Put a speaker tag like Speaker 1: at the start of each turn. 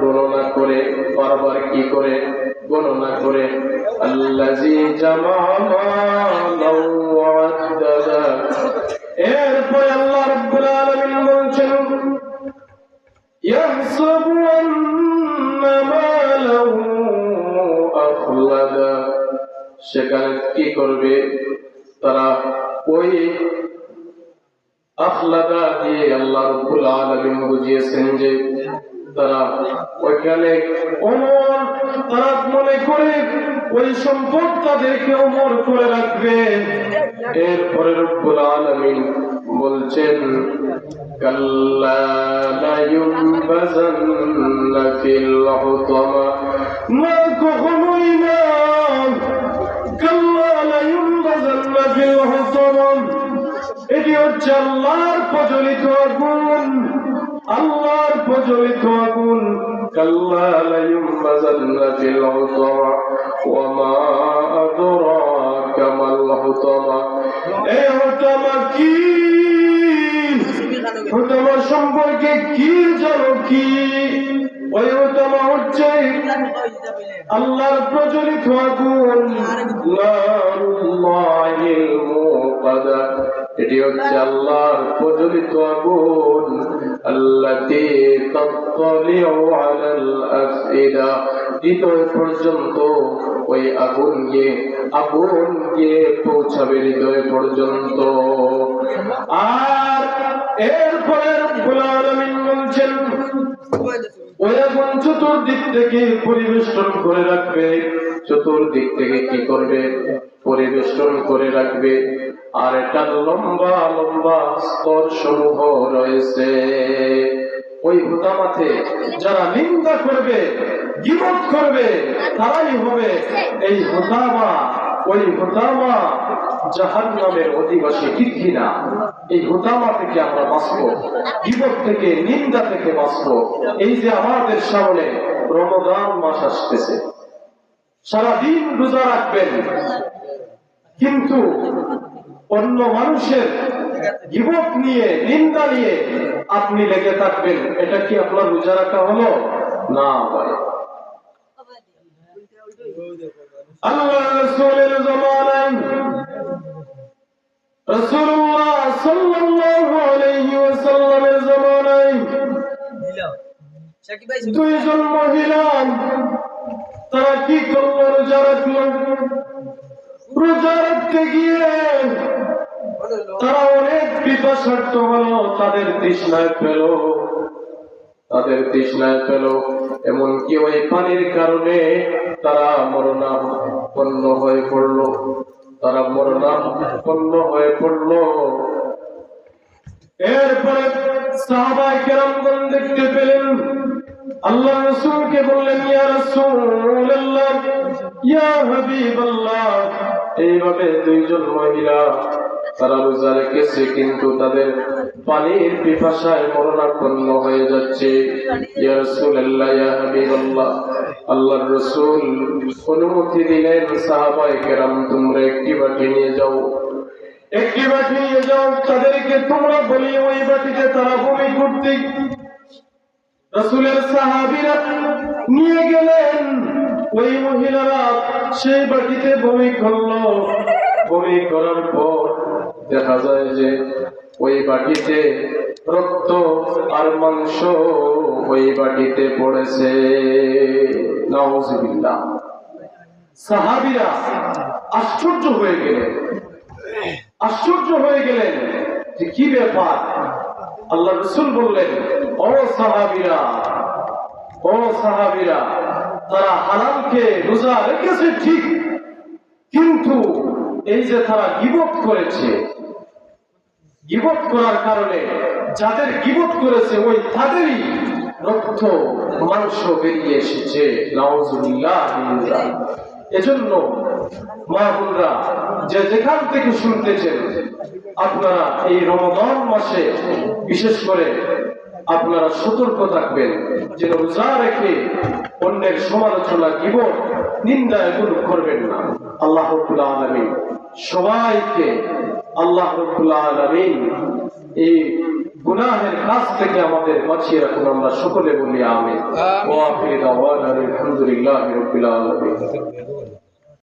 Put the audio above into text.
Speaker 1: গণনা করে, বারবার কি করে? গণনা করে সেখানে কি করবে? তারা ওই আখলাদা দিয়ে আল্লাহ রব্বুল আলামিন বুঝিয়েছেন যে তারা ওইখানে তারা মনে করে, ওই সম্পদ তাদেরকে অমর করে রাখবে। এরপরে রব্বুল বলছেন কখনোই এটি হচ্ছে আল্লাহর প্রজ্বলিত আগুন আল্লাহর প্রজ্বলিত আগুন হুতামা সম্পর্কে কি জানো কি? ওই হুতামা হচ্ছে আল্লাহর প্রজ্বলিত আগুন এটি হচ্ছে আল্লাহর প্রজ্বলিত আগুন। আল্লাতি তাত্তালিউ আলাল আফইদা হৃদয় পর্যন্ত ওই আগুন গিয়ে আগুন গিয়ে পৌঁছাবে হৃদয় পর্যন্ত। আর এরপরে বলছেন আগুন চতুর্দিক থেকে পরিবেষ্টন করে রাখবে। চতুর্দিক থেকে কি করবে? পরিবেষ্টন করে রাখবে। আর এটা লম্বা লম্বা স্তর সমূহ রয়েছে। ওই হুতামাতে যারা নিন্দা করবে, গিবত করবে, তারাই হবে এই হুতামা। ওই হুতামা জাহান নামের অধিবাসী ঠিক কিনা এই হুতামা থেকে আমরা বাঁচবো, বিপদ থেকে, নিন্দা থেকে বাঁচবো। এই যে আমাদের সামনে রমদান মাস আসতেছে, সারাদিন রোজা রাখবেন। কিন্তু অন্য মানুষের জীবক নিয়ে, নিন্দা নিয়ে আপনি লেগে থাকবেন, এটা কি আপনার রোজা রাখা হলো? না, ভাই। আল্লাহ রসুলের জমানায় রসুল্লাহ সাল্লাল্লাহু আলাইহি ওয়াসাল্লামের জমানায় দুইজন মহিলা তারা কি করল? রোজা রাখল। রোজা রাখতে গিয়ে তারা অনেক পিপাসার্থ হলো তাদের তৃষ্ণায় পেল তাদের তৃষ্ণায় পেল এমনকি ওই পানির কারণে তারা মরণাপন্ন হয়ে পড়ল। তারা মরণাপন্ন হয়ে পড়ল। এরপরে সাহাবাই কেরামগণ দেখতে পেলেন, আল্লাহ রসুলকে বললেন, ইয়া রাসূলুল্লাহ এইভাবে দুইজন মহিলা তারা রোজা রেখেছে, কিন্তু তাদের পানির পিপাসায় মরণাপন্ন হয়ে যাচ্ছে। আল্লাহর রাসূল অনুমতি দিলেন, সাহাবায়ে কেরাম, তোমরা একটি বাটি নিয়ে যাও। একটি বাটি নিয়ে যাও, তাদেরকে তোমরা বলি, ওই বাটিতে তারা বমি করতে। রসুলের সাহাবিরা নিয়ে গেলেন। ওই মহিলারা সেই বাটিতে বমি করল। বমি করার পর দেখা যায় যে ওই বাটিতে রক্ত আর মাংস ওই বাটিতে পড়েছে। সাহাবিরা আশ্চর্য হয়ে গেলেন। আশ্চর্য হয়ে গেলেন যে কি ব্যাপার? আল্লাহ রসুল বললেন, ও সাহাবিরা ও সাহাবিরা, তারা হারামকে রোজা রেখেছে ঠিক, কিন্তু এই যে তারা গিবত করেছে গিবত করার কারণে যাদের গিবত করেছে, ওই তাদেরই রক্ত, মাংস বেরিয়ে এসেছে। এজন্য মা বোনরা, যে যেখান থেকে শুনতেছেন, আপনারা এই রমজান মাসে বিশেষ করে আপনারা সতর্ক থাকবেন, যে রোজা রেখে অন্যের সমালোচনা জীবন নিন্দা এগুলো করবেন না। আল্লাহ আলামিন সবাইকে আল্লাহ আলামিন এই গুনাহের কাজ থেকে আমাদের বাঁচিয়ে রাখুন আমরা সকলে বলি আমি আলহামদুলিল্লাহ